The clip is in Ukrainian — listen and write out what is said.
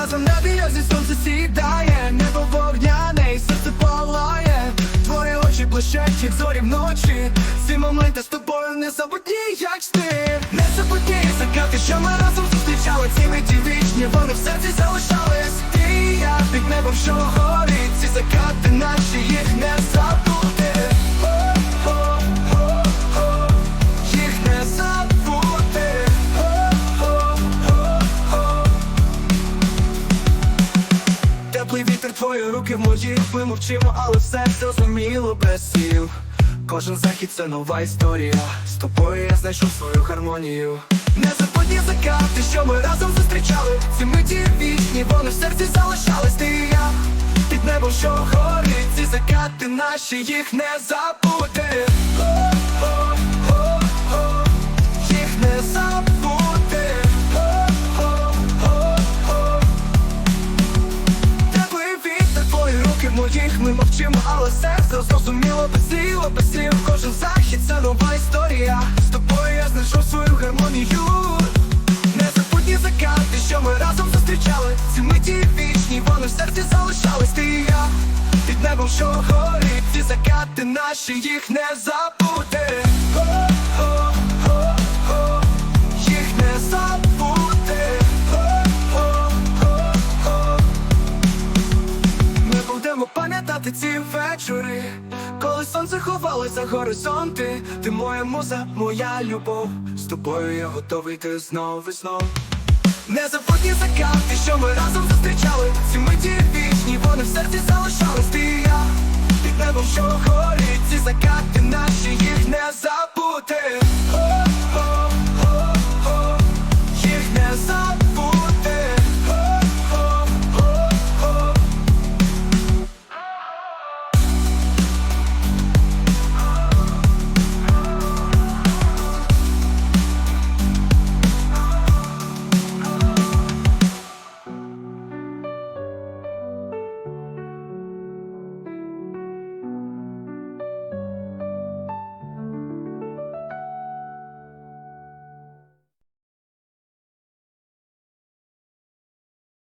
разом на біозі сонце сідає, небо вогняне і серце палає. Твої очі блищать, як зорі вночі. Ці моменти з тобою не забутні, як сни. Не забутні закати, що ми разом зустрічали. Ці миті вічні, вони в серці залишались. Ти я під небом, що горить. Ці закати наші їх не забути. Твої руки в моїх Ми мовчимо, але все зрозуміло без слів. Кожен захід це нова історія. З тобою я знайшов свою гармонію. Незабутні закати, що ми разом зустрічали. Ці миті вічні, вони в серці залишались. Ти і я під небом, що горить. Ці закати наші, їх не забути моїх але серце зрозуміло без слів, без слів Кожен захід це нова історія. З тобою я знайшов свою гармонію. Незабутні закати, що ми разом зустрічали. Ці миті вічні, вони в серці залишались. Ти і я під небом, що горить Ці закати наші, їх не забути сонце ховалось за горизонти. Ти моя муза, моя любов. З тобою я готовий ти знов і знов. Незабутні закати, що ми разом зустрічали. Ці миті вічні, вони в серці залишались. Ти і я під небом, що горить. Ці закати наші їх не забути.